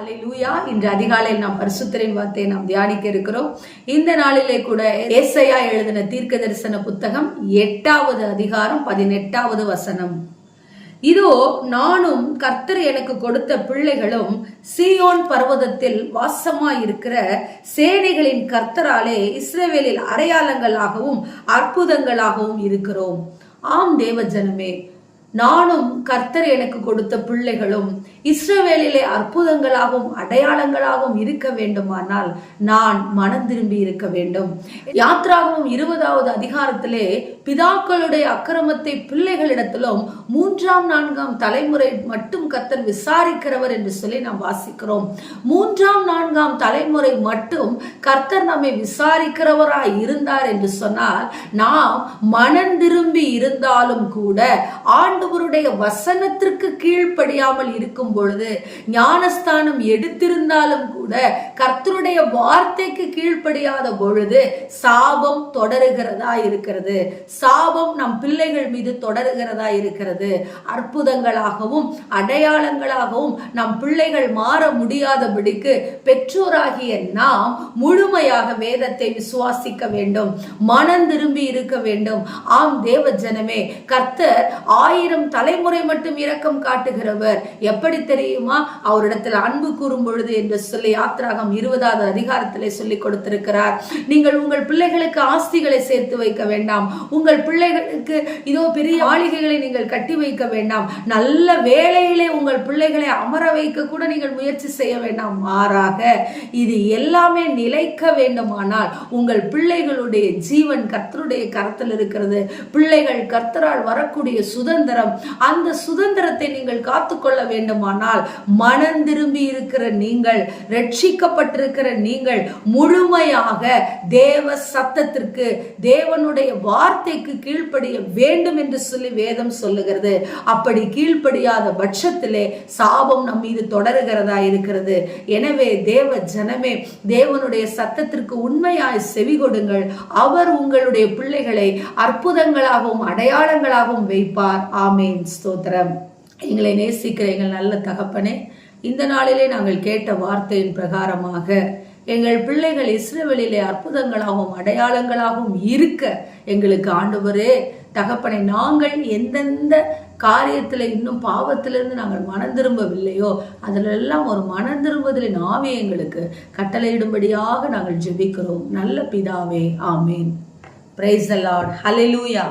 ஹalleluya. இன்று அதிகாலையில் நாம் பரிசுத்தரின் வார்த்தையை நாம் தியானிக்க இருக்கிறோம். இந்த நாளிலே கூட ஏசையா எழுதின தீர்க்க தரிசன புத்தகம் எட்டாவது அதிகாரம் பதினெட்டாவது வசனம். இதோ நானும் கர்த்தர் எனக்கு கொடுத்த பிள்ளைகளும் சீயோன் பர்வதத்தில் வாசமாயிருக்கிற சேனைகளின் கர்த்தராலே இஸ்ரேவேலில் அடையாளங்களாகவும் அற்புதங்களாகவும் இருக்கிறோம். ஆம் தேவஜனமே நானும் கர்த்தர் எனக்கு கொடுத்த பிள்ளைகளும் இஸ்ரவேலிலே அற்புதங்களாகவும் அடையாளங்களாகவும் இருக்க வேண்டுமானால் நான் மனம் திரும்பி இருக்க வேண்டும். யாத்ராகவும் இருபதாவது அதிகாரத்திலே பிதாக்களுடைய அக்கிரமத்தை பிள்ளைகளிடத்திலும் மூன்றாம் நான்காம் தலைமுறை மட்டும் கர்த்தர் விசாரிக்கிறவர் என்று சொல்லி நாம் வாசிக்கிறோம். மூன்றாம் நான்காம் தலைமுறை மட்டும் கர்த்தர் நம்மை விசாரிக்கிறவராய் இருந்தார் என்று சொன்னால் நாம் மனம் திரும்பி இருந்தாலும் கூட ஆண்டவருடைய வசனத்திற்கு கீழ்ப்படியாமல் இருக்கும் போகும் பொழுது ஞானஸ்தானம் எடுத்திருந்தாலும் கூட கர்த்தருடைய வார்த்தைக்கு கீழ்ப்படியாத பொழுது சாபம் தொடருகிறதா இருக்கிறது. சாபம் நம் பிள்ளைகள் மீது தொடருகிறதா இருக்கிறது. அற்புதங்களாகவும் அடையாளங்களாகவும் நம் பிள்ளைகள் மாற முடியாதபடிக்கு பெற்றோராகிய நாம் முழுமையாக வேதத்தை விசுவாசிக்க வேண்டும். மனம் திரும்பி இருக்க வேண்டும். ஆம் தேவ ஜனமே கர்த்தர் ஆயிரம் தலைமுறை மட்டும் இரக்கம் காட்டுகிறவர். எப்படி தெரியுமா? அவரிடத்தில் அன்பு கூறும் பொழுது என்று சொல்லி யாத்ராகம் இருபதாவது அதிகாரத்திலே சொல்லி கொடுத்திருக்கிறார். நீங்கள் உங்கள் பிள்ளைகளுக்கு ஆஸ்திகளை சேர்த்து வைக்க வேண்டாம். உங்கள் பிள்ளைகளுக்கு இதோ பெரிய ஆளிகைகளை நீங்கள் கட்டி வைக்க வேண்டாம். நல்ல வேலையிலே உங்கள் பிள்ளைகளை அமர வைக்க கூட நீங்கள் முயற்சி செய்ய வேண்டாம். மாறாக இது எல்லாமே நிலைக்க வேண்டுமானால் உங்கள் பிள்ளைகளுடைய ஜீவன் கர்த்தருடைய கரத்தில் இருக்கிறது. பிள்ளைகள் கர்த்தரால் வரக்கூடிய சுதந்திரம் அந்த சுதந்திரத்தை நீங்கள் காத்துக்கொள்ள வேண்டுமா வேண்டுமானால் மனம் திரும்பி இருக்கிற நீங்கள் ரட்சிக்கப்பட்டிருக்கிற நீங்கள் முழுமையாக தேவ சத்தத்திற்கு தேவனுடைய வார்த்தைக்கு கீழ்ப்படிய வேண்டும் என்று சொல்லி வேதம் சொல்லுகிறது. அப்படி கீழ்ப்படியாத பட்சத்திலே சாபம் நம் மீது தொடருகிறதா இருக்கிறது. எனவே தேவ ஜனமே தேவனுடைய சத்தத்திற்கு உண்மையாய் செவி கொடுங்கள். அவர் உங்களுடைய பிள்ளைகளை அற்புதங்களாகவும் அடையாளங்களாகவும் வைப்பார். ஆமேன். ஸ்தோத்திரம். எங்களை நேசிக்கிற எங்கள் நல்ல தகப்பனே இந்த நாளிலே நாங்கள் கேட்ட வார்த்தையின் பிரகாரமாக எங்கள் பிள்ளைகள் இஸ்ரவேலிலே அற்புதங்களாகவும் அடையாளங்களாகவும் இருக்க எங்களுக்கு ஆண்டவரே தகப்பனை நாங்கள் எந்தெந்த காரியத்தில் இன்னும் பாவத்திலிருந்து நாங்கள் மனம் திரும்பவில்லையோ அதிலெல்லாம் ஒரு மனம் திரும்புதலின் ஆவி எங்களுக்கு கட்டளையிடும்படியாக நாங்கள் ஜெபிக்கிறோம். நல்ல பிதாவே ஆமேன். Price allot hallelujah